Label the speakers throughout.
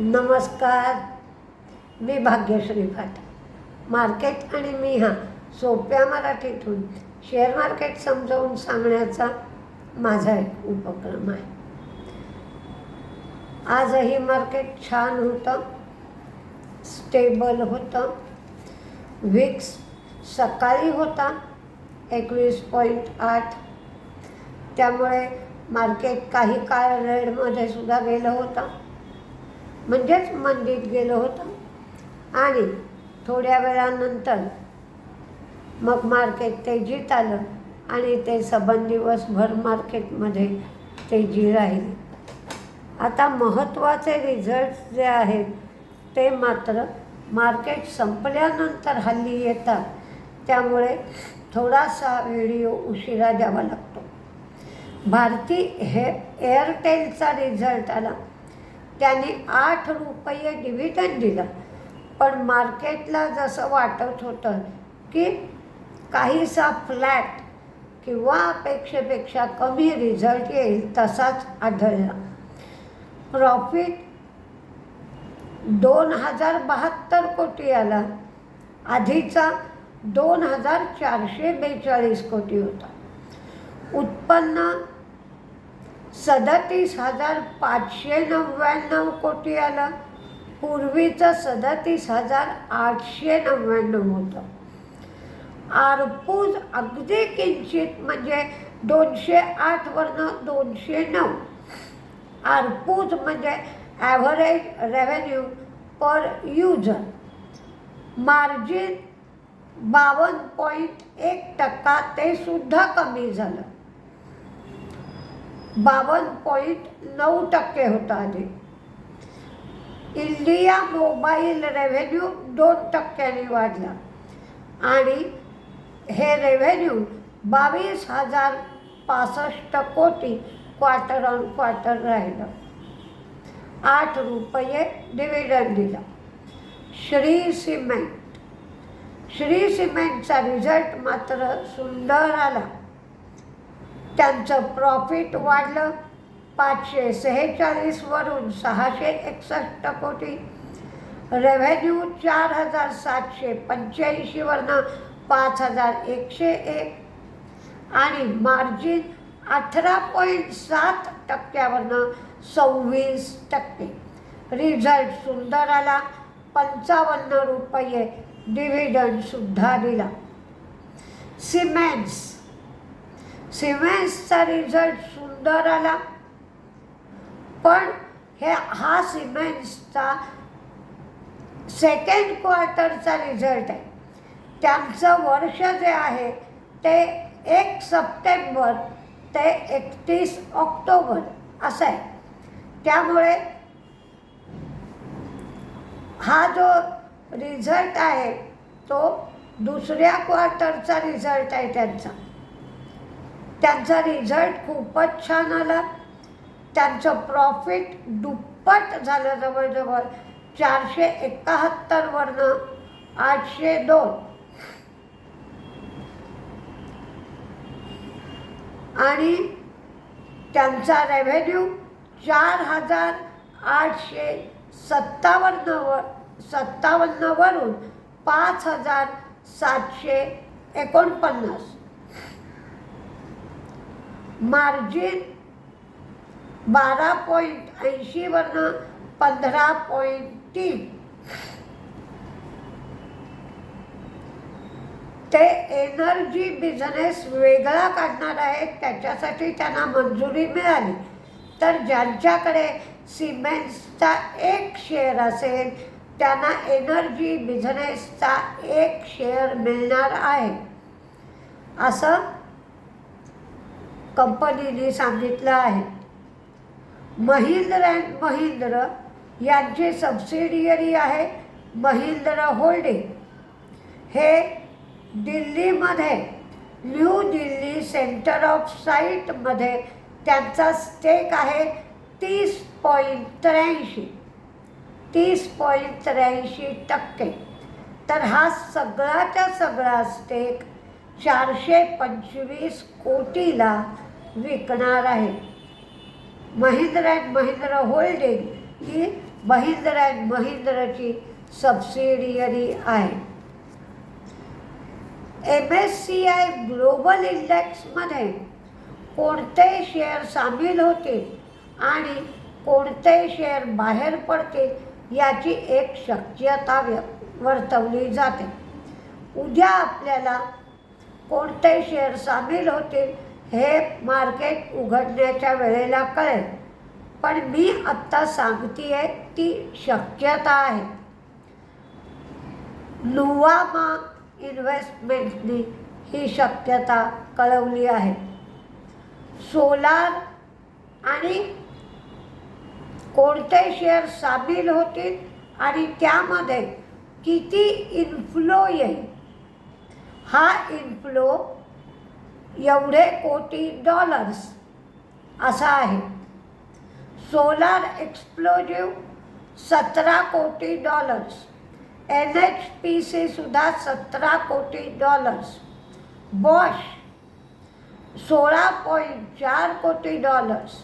Speaker 1: नमस्कार. मी भाग्यश्री फाट मार्केट आणि मी हा सोप्या मराठीतून शेअर मार्केट समजावून सांगण्याचा माझा एक उपक्रम आहे. आजही मार्केट छान होतं स्टेबल होतं. विक्स सकाळी होता एकवीस पॉईंट आठ. त्यामुळे मार्केट काही काळ रेडमध्ये सुद्धा गेलं होतं. म्हणजेच मंदिर गेलो होतं. आणि थोड्या वेळानंतर मग मार्केट तेजीत आलं आणि ते सबन दिवसभर मार्केटमध्ये तेजी राहिली. आता महत्त्वाचे रिझल्ट जे आहेत ते मात्र मार्केट संपल्यानंतर हल्ली येतात. त्यामुळे थोडासा व्हिडिओ उशिरा द्यावा लागतो. भारती हे एअरटेलचा रिझल्ट आला. त्याने आठ रुपये डिव्हिडंड दिला. पण मार्केटला जसं वाटत होतं की काहीसा फ्लॅट किंवा अपेक्षेपेक्षा कमी रिझल्ट येईल तसाच आढळला. प्रॉफिट दोन हजार बहात्तर कोटी आला. आधीचा दोन हजार चारशे बेचाळीस कोटी होता. उत्पन्न सदतीस हजार पाचशे नव्याण्णव कोटी आलं. पूर्वीचं सदतीस हजार आठशे नव्याण्णव होतं. आरपूज अगदी किंचित म्हणजे दोनशे आठवरनं दोनशे नऊ. आरपूज म्हणजे average revenue per user margin बावन्न पॉईंट एक टक्का ते सुद्धा कमी झालं. बावन्न पॉईंट नऊ टक्के होता आधी. इंडिया मोबाईल रेव्हेन्यू दोन टक्क्यांनी वाढला. आणि हे रेव्हेन्यू बावीस हजार पासष्ट कोटी क्वार्टर ऑन क्वार्टर राहिलं. आठ रुपये डिव्हिडंड दिला. श्री सिमेंट. श्री सिमेंटचा रिझल्ट मात्र सुंदर आला. त्यांचं प्रॉफिट वाढलं. पाचशे सेहेचाळीसवरून सहाशे एकसष्ट कोटी. रेव्हेन्यू चार हजार सातशे पंच्याऐंशीवरनं पाच हजार एकशे एक. आणि मार्जिन अठरा पॉईंट सात टक्क्यावरनं सव्वीस टक्के. रिझल्ट सुंदर आला. पंचावन्न रुपये डिव्हिडंडसुद्धा दिला. सिमेंट्स सिमेन्सचा रिझल्ट सुंदर आला. पण हे हा सिमेन्सचा सेकंड क्वार्टरचा रिझल्ट आहे. त्यांचं वर्ष जे आहे ते एक सप्टेंबर ते एकतीस ऑक्टोबर असं आहे. त्यामुळे हा जो रिझल्ट आहे तो दुसऱ्या क्वार्टरचा रिझल्ट आहे त्यांचा. त्यांचा रिझल्ट खूपच छान आला. त्यांचं प्रॉफिट दुप्पट झालं जवळजवळ. चारशे एकाहत्तरवरनं आठशे दोन. आणि त्यांचा रेव्हेन्यू चार हजार आठशे सत्तावन्नवर सत्तावन्नवरून पाच हजार सातशे एकोणपन्नास. मार्जिन बारा पॉईंट ऐंशीवरनं पंधरा पॉईंट तीन. ते एनर्जी बिझनेस वेगळा काढणार आहेत त्याच्यासाठी त्यांना मंजुरी मिळाली. तर ज्यांच्याकडे सिमेंट्सचा एक शेअर असेल त्यांना एनर्जी बिझनेसचा एक शेअर मिळणार आहे. असं कंपनीने सांगितलं आहे. महिंद्र अँड महिंद्र यांची सबसिडियरी आहे महिंद्र होल्डिंग. हे दिल्लीमध्ये न्यू दिल्ली सेंटर ऑफ साईटमध्ये त्यांचा स्टेक आहे तीस पॉईंट त्र्याऐंशी. तीस पॉईंट त्र्याऐंशी टक्के. तर हा सगळाच्या सगळा स्टेक चारशे पंचवीस कोटीला विकणार आहे. महिंद्रा अँड महिंद्रा होल्डिंग ही महिंद्र अँड महिंद्रची सबसिडियरी आहे. M S C I global इंडेक्समध्ये कोणते शेअर सामील होतील आणि कोणते शेअर बाहेर पडतील याची एक शक्यता व्य वर्तवली जाते. उद्या आपल्याला कोणते शेअर सामील होतील हे मार्केट उघडण्याच्या वेळेला कळेल. पण मी आत्ता सांगते आहे ती शक्यता आहे. नुवामा इन्व्हेस्टमेंटनी ही शक्यता कळवली आहे. सोलार आणि कोणते शेअर सामील होतील आणि त्यामध्ये किती इन्फ्लो येईल? हा इन्फ्लो एवढे कोटी डॉलर्स असा आहे. सोलार एक्सप्लोजिव्ह सतरा कोटी डॉलर्स एन एच पी सीसुद्धा सतरा कोटी डॉलर्स बॉश सोळा पॉईंट चार कोटी डॉलर्स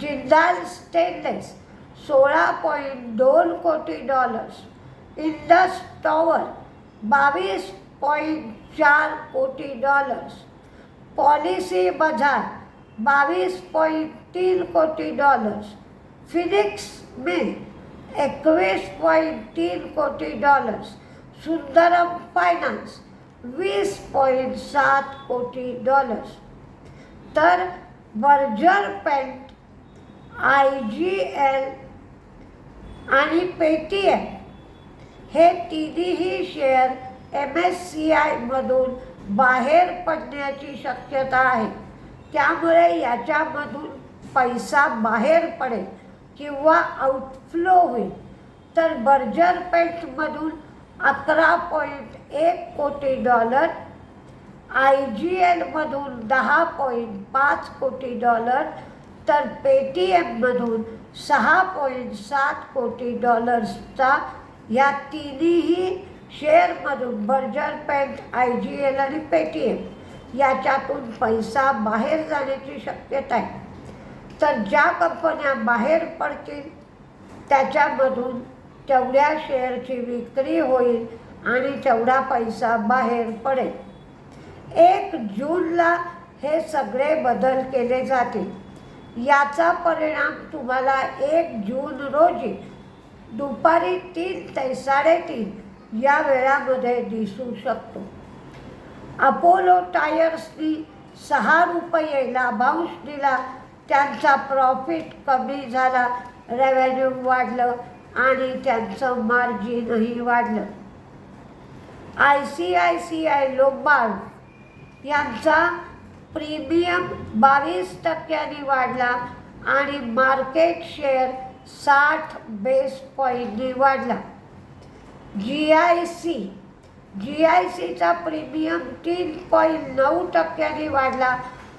Speaker 1: जिंदाल स्टेनलेस सोळा पॉईंट दोन कोटी डॉलर्स इंडस टॉवर बावीस पॉईंट चार कोटी डॉलर्स पॉलिसी बजार बावीस पॉईंट तीन कोटी डॉलर्स। फिनिक्स मिल एकवीस पॉईंट तीन कोटी डॉलर्स। सुंदरम फायनान्स वीस पॉईंट सात कोटी डॉलर्स। तर Berger paint I G L आणि पेटीएम हे तिन्ही शेअर एम एस सी आयमधून बाहेर पडण्याची शक्यता आहे. त्यामुळे याच्यामधून पैसा बाहेर पडेल किंवा आउटफ्लो होईल. तर बर्जर पेंटमधून अकरा पॉईंट एक कोटी डॉलर आय जी एलमधून दहा पॉईंट पाच कोटी डॉलर तर पेटीएममधून सहा पॉईंट सात कोटी डॉलर्सचा या तिन्ही शेअरमधून Berger paint I G L आणि पेटीएम याच्यातून पैसा बाहेर जाण्याची शक्यता आहे. तर ज्या कंपन्या बाहेर पडतील त्याच्यामधून तेवढ्या शेअरची विक्री होईल आणि तेवढा पैसा बाहेर पडेल. एक जूनला हे सगळे बदल केले जातील. याचा परिणाम तुम्हाला एक जून रोजी दुपारी तीन ते साडेतीन या वेळामध्ये दिसू शकतो. अपोलो टायर्सनी सहा रुपये लाभांश दिला. त्यांचा प्रॉफिट कमी झाला. रेव्हेन्यू वाढलं आणि त्यांचं मार्जिनही वाढलं. I C I C I Lombard यांचा प्रीमियम बावीस टक्क्यांनी वाढला आणि मार्केट शेअर साठ बेस पॉईंटनी वाढला. G I C G I सीचा प्रीमियम तीन पॉईंट नऊ टक्क्यांनी वाढला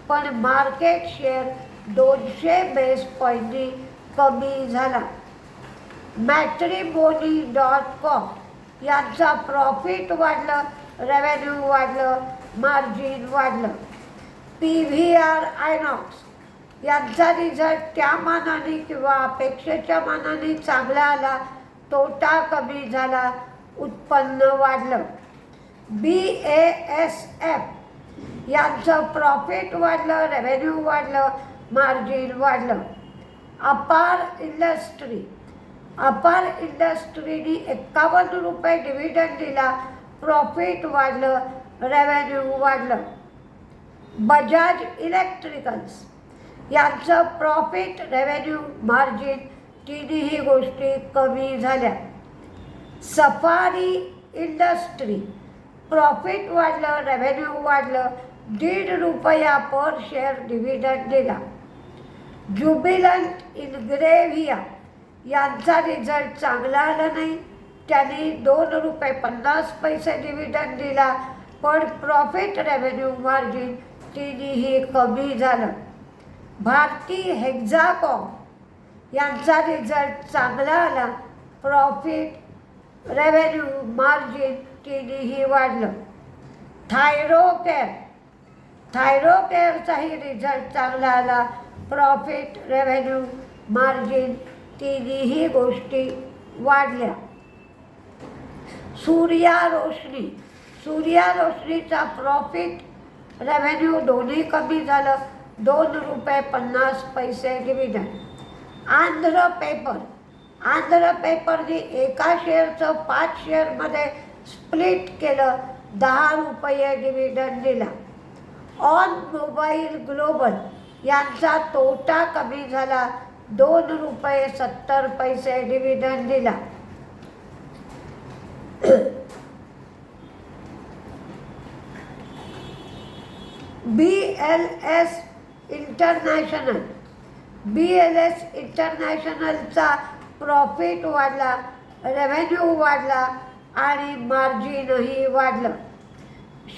Speaker 1: पण मार्केट शेअर दोनशे बेस पॉईंटनी कमी झाला. मॅट्रिमोनी डॉट कॉम यांचा प्रॉफिट वाढलं रेव्हेन्यू वाढलं मार्जिन वाढलं. पी व्ही आर आयनॉक्स यांचा रिझल्ट त्या मानाने किंवा अपेक्षेच्या मानाने चांगला आला तोटा कमी झाला उत्पन्न वाढलं. बी ए एस एफ यांचं प्रॉफिट वाढलं रेव्हेन्यू वाढलं मार्जिन वाढलं. अपार इंडस्ट्री अपार इंडस्ट्रीनी एक्कावन्न रुपये डिव्हिडंड दिला प्रॉफिट वाढलं रेव्हेन्यू वाढलं. बजाज इलेक्ट्रिकल्स यांचं प्रॉफिट रेव्हेन्यू मार्जिन तिन्ही गोष्टी कमी झाल्या. सफारी इंडस्ट्री प्रॉफिट वाढलं रेव्हेन्यू वाढलं दीड रुपया पर शेअर डिव्हिडंड दिला. ज्युबिलंट इनग्रेव्हिया यांचा रिझल्ट चांगला आला नाही. त्यांनी दोन रुपये पन्नास पैसे डिव्हिडंड दिला पण प्रॉफिट रेव्हेन्यू मार्जिन तिन्ही कमी झालं. भारती हेक्झाकॉम यांचा रिझल्ट चांगला आला. प्रॉफिट रेव्हेन्यू मार्जिन तिन्हीही वाढलं. थायरोकेअर थायरोकेअरचाही रिझल्ट चांगला आला. प्रॉफिट रेव्हेन्यू मार्जिन तिन्हीही गोष्टी वाढल्या. सूर्या रोशनी सूर्या रोशनीचा प्रॉफिट रेव्हेन्यू दोन्ही कमी झालं. दोन रुपये पन्नास पैसे डिव्हिडंड आंध्र पेपर आंध्र पेपरनी एका शेअरचं पाच शेअरमध्ये स्प्लिट केलं दहा रुपये डिव्हिडंड दिला. ऑन मोबाईल ग्लोबल यांचा तोटा कमी झाला दोन रुपये सत्तर पैसे डिव्हिडंड दिला. B L S international B L S इंटरनॅशनलचा profit वाढला रेव्हेन्यू वाढला आणि मार्जिनही वाढलं.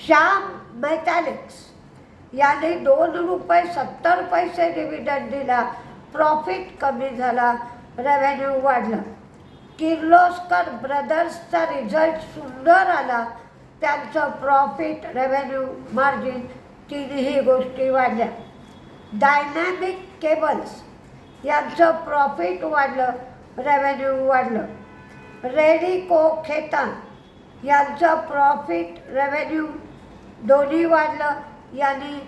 Speaker 1: श्याम मेटॅलिक्स याने दोन रुपये सत्तर पैसे डिव्हिडंड दिला. प्रॉफिट कमी झाला रेव्हेन्यू वाढलं. किर्लोस्कर ब्रदर्सचा रिझल्ट सुंदर आला. त्यांचं प्रॉफिट रेव्हेन्यू मार्जिन तिन्ही गोष्टी वाढल्या. डायनॅमिक केबल्स यांचं प्रॉफिट वाढलं रेव्हेन्यू वाढलं. रेडिको खेतान यांचं प्रॉफिट रेव्हेन्यू दोन्ही वाढलं. यांनी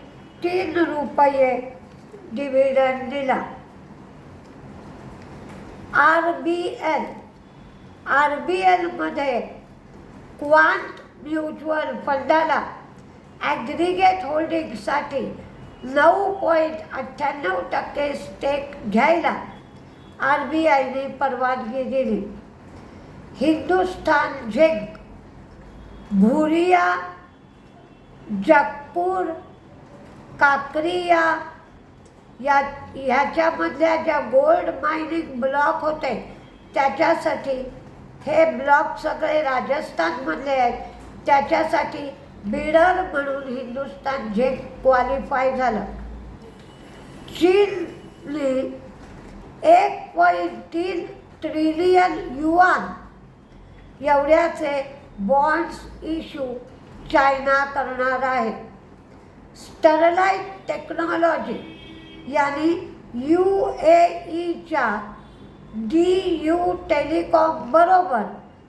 Speaker 1: तीन रुपये डिव्हिडंड दिला. R B L R B एलमध्ये क्वांट म्युच्युअल फंडाला ॲग्रिगेट होल्डिंगसाठी नऊ पॉईंट अठ्ठ्याण्णव टक्के स्टेक घ्यायला आर बी आयने परवानगी दिली. हिंदुस्थान झिंक भुरिया जगपूर काकरिया या ह्याच्यामधल्या ज्या गोल्ड मायनिंग ब्लॉक होते त्याच्यासाठी हे ब्लॉक सगळे राजस्थानमधले आहेत त्याच्यासाठी बिडर म्हणून हिंदुस्तान जे क्वालिफाय झालं. चीनने एक पॉईंट तीन ट्रिलियन युआन एवढ्याचे बॉन्ड्स इश्यू चायना करणार आहे. स्टरलाईट टेक्नॉलॉजी यांनी यू ए ईच्या डी यू टेलिकॉम बरोबर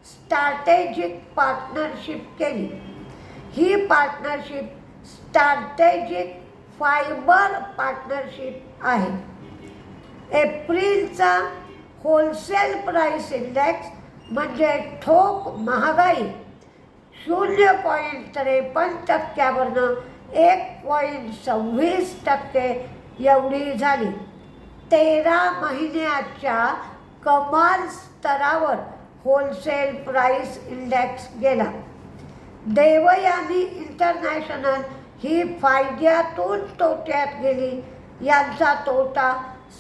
Speaker 1: स्ट्रॅटेजिक पार्टनरशिप केली. ही पार्टनरशिप स्ट्रॅटेजिक फायबर पार्टनरशिप आहे. एप्रिलचा होलसेल प्राईस इंडेक्स म्हणजे ठोक महागाई शून्य पॉईंट त्रेपन्न टक्क्यावरनं एक पॉईंट सव्वीस टक्के एवढी झाली. तेरा महिन्याच्या कमाल स्तरावर होलसेल प्राईस इंडेक्स गेला. देवयानी इंटरनॅशनल ही फायद्यातून तोट्यात गेली. यांचा तोटा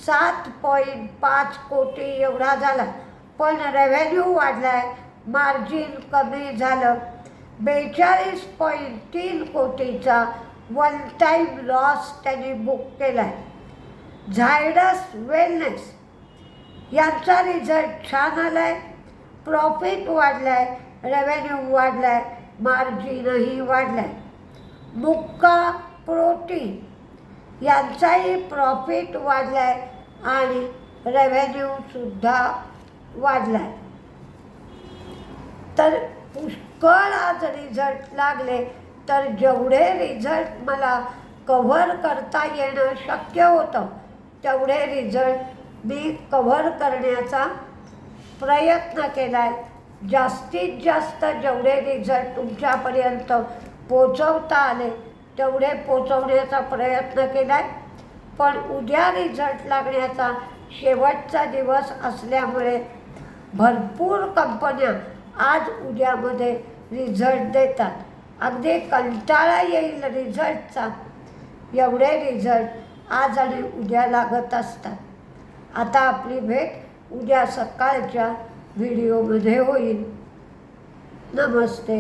Speaker 1: सात पॉईंट पाच कोटी एवढा झाला. पण रेव्हेन्यू वाढला आहे मार्जिन कमी झालं. बेचाळीस पॉईंट तीन कोटीचा वन टाईम लॉस त्यांनी बुक केला आहे झायडस वेलनेस यांचा रिझल्ट छान आला आहे प्रॉफिट वाढला आहे रेव्हेन्यू वाढला आहे मार्जिनही वाढलाय. आहे मुक्का प्रोटीन यांचाही प्रॉफिट वाढला आहे आणि रेव्हेन्यूसुद्धा वाढला आहे तर पुष्कळ आज रिझल्ट लागले तर जेवढे रिझल्ट मला कव्हर करता येणं शक्य होतं तेवढे रिझल्ट मी कव्हर करण्याचा प्रयत्न केला आहे जास्तीत जास्त जेवढे रिझल्ट तुमच्यापर्यंत पोचवता आले तेवढे पोचवण्याचा प्रयत्न केला आहे पण उद्या रिझल्ट लागण्याचा शेवटचा दिवस असल्यामुळे भरपूर कंपन्या आज उद्यामध्ये रिझल्ट देतात. अगदी कंटाळा येईल रिझल्टचा एवढे रिझल्ट आज आणि उद्या लागत असतात. आता आपली भेट उद्या सकाळच्या व्हिडिओमध्ये होईल. नमस्ते.